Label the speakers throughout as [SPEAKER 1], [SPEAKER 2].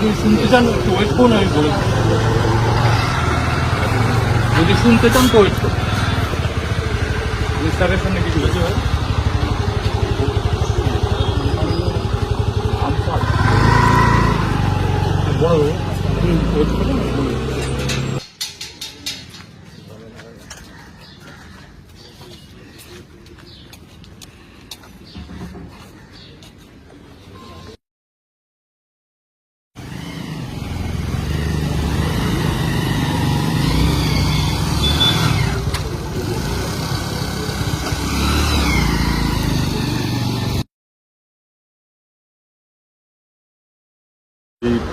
[SPEAKER 1] যদি শুনতে চান, একটু ওয়েট করুন, আমি বলে যদি শুনতে চান, তো ওয়েট করুন। স্যারের সামনে কিছু বেশি হয়। বড় ওয়েট করুন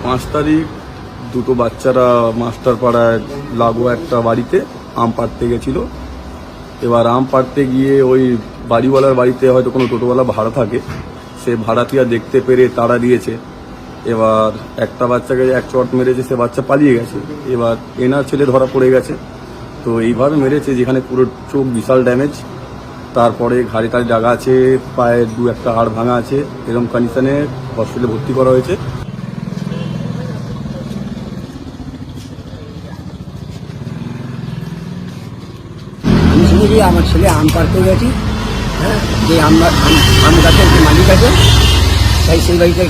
[SPEAKER 2] পাঁচ তারিখ দুটো বাচ্চারা মাস্টার পাড়ায় লাগোয়া একটা বাড়িতে আম পাড়তে গেছিল। এবার আম পাড়তে গিয়ে ওই বাড়িওয়ালার বাড়িতে হয়তো কোনো টোটোওয়ালা ভাড়া থাকে, সে ভাড়াটিয়া দেখতে পেরে তাড়া দিয়েছে। এবার একটা বাচ্চাকে এক চট মেরেছে, সে বাচ্চা পালিয়ে গেছে। এবার এনার ছেলে ধরা পড়ে গেছে। তো এইভাবে মেরেছে যেখানে পুরো চোখ বিশাল ড্যামেজ। তারপরে ঘাড়ে টাড়ে ডাগা আছে, পায়ে দু একটা হাড় ভাঙা আছে। এরকম কন্ডিশনে হসপিটালে ভর্তি করা হয়েছে।
[SPEAKER 3] আমি আমার ছেলে আম পাড়তে গেছি। হ্যাঁ যে আম গাছের যে মালিক আছে তাই সেই বাড়িতে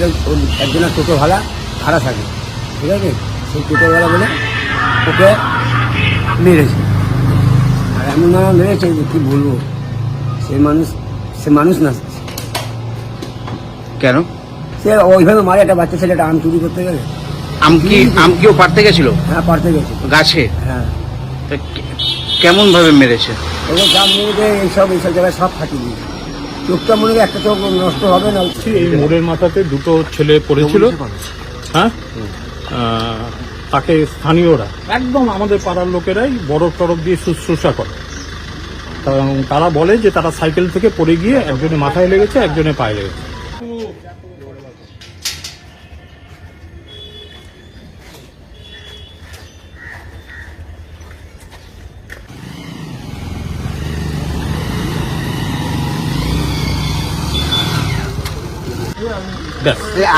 [SPEAKER 3] একজনের টোটো ভাড়া ভাড়া থাকে। ঠিক আছে? সেই টোটোওয়ালা বলে ওকে মেরেছে। আর এমন নামা মেরেছে যে কী বলব? সে মানুষ সে মানুষ না।
[SPEAKER 4] কেন?
[SPEAKER 3] সে ওইভাবে মারে একটা বাচ্চা ছেলে একটা আম চুরি করতে গেলে।
[SPEAKER 4] আম কি আম কিও পারতে গেছিল?
[SPEAKER 3] হ্যাঁ পারতে গেছে।
[SPEAKER 4] গাছে?
[SPEAKER 3] হ্যাঁ।
[SPEAKER 4] কেমন ভাবে মেরেছে?
[SPEAKER 3] এবার যা মেরেছে এইসব এইসব জায়গায় সব দিয়েছে চোখটা মনে হয় একটা চোখ নষ্ট হবে না
[SPEAKER 1] এই মোড়ের মাথাতে দুটো ছেলে পড়েছিল। হ্যাঁ? তাকে স্থানীয়রা একদম আমাদের পাড়ার লোকেরাই বরফ টরফ দিয়ে শুশ্রূষা করে। এবং তারা বলে যে তারা সাইকেল থেকে পড়ে গিয়ে একজনে মাথায় লেগেছে একজনে পায়ে লেগেছে।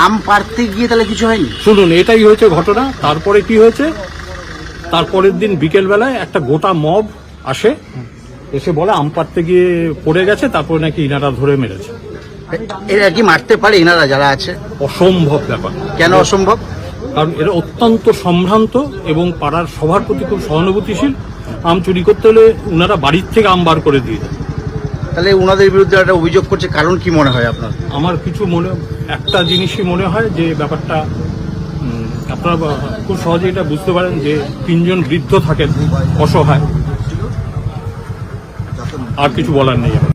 [SPEAKER 4] আম পারতে গিয়ে তাহলে কিছু হয়নি?
[SPEAKER 1] শুনুন এটাই হয়েছে ঘটনা। তারপরে কি হয়েছে? তারপরের দিন বিকেল বেলায় একটা গোটা মব আসে এসে বলে আম পাড়তে গিয়ে পড়ে গেছে তারপরে নাকি ইনারা ধরে মেরেছে।
[SPEAKER 4] এরা কি মারতে পারে এনারা যারা আছে?
[SPEAKER 1] অসম্ভব ব্যাপার।
[SPEAKER 4] কেন অসম্ভব?
[SPEAKER 1] কারণ এরা অত্যন্ত সম্ভ্রান্ত এবং পাড়ার সবার প্রতি খুব সহানুভূতিশীল। আম চুরি করতে হলে উনারা বাড়ির থেকে আম বার করে দিয়ে দেয়
[SPEAKER 4] তাহলে ওনাদের বিরুদ্ধে একটা অভিযোগ করছে, কারণ কি মনে হয় আপনার
[SPEAKER 1] আমার কিছু মনে, একটা জিনিসই মনে হয় যে ব্যাপারটা আপনারা খুব সহজে এটা বুঝতে পারেন যে তিনজন বৃদ্ধ থাকেন, অসহায় আর কিছু বলার নেই।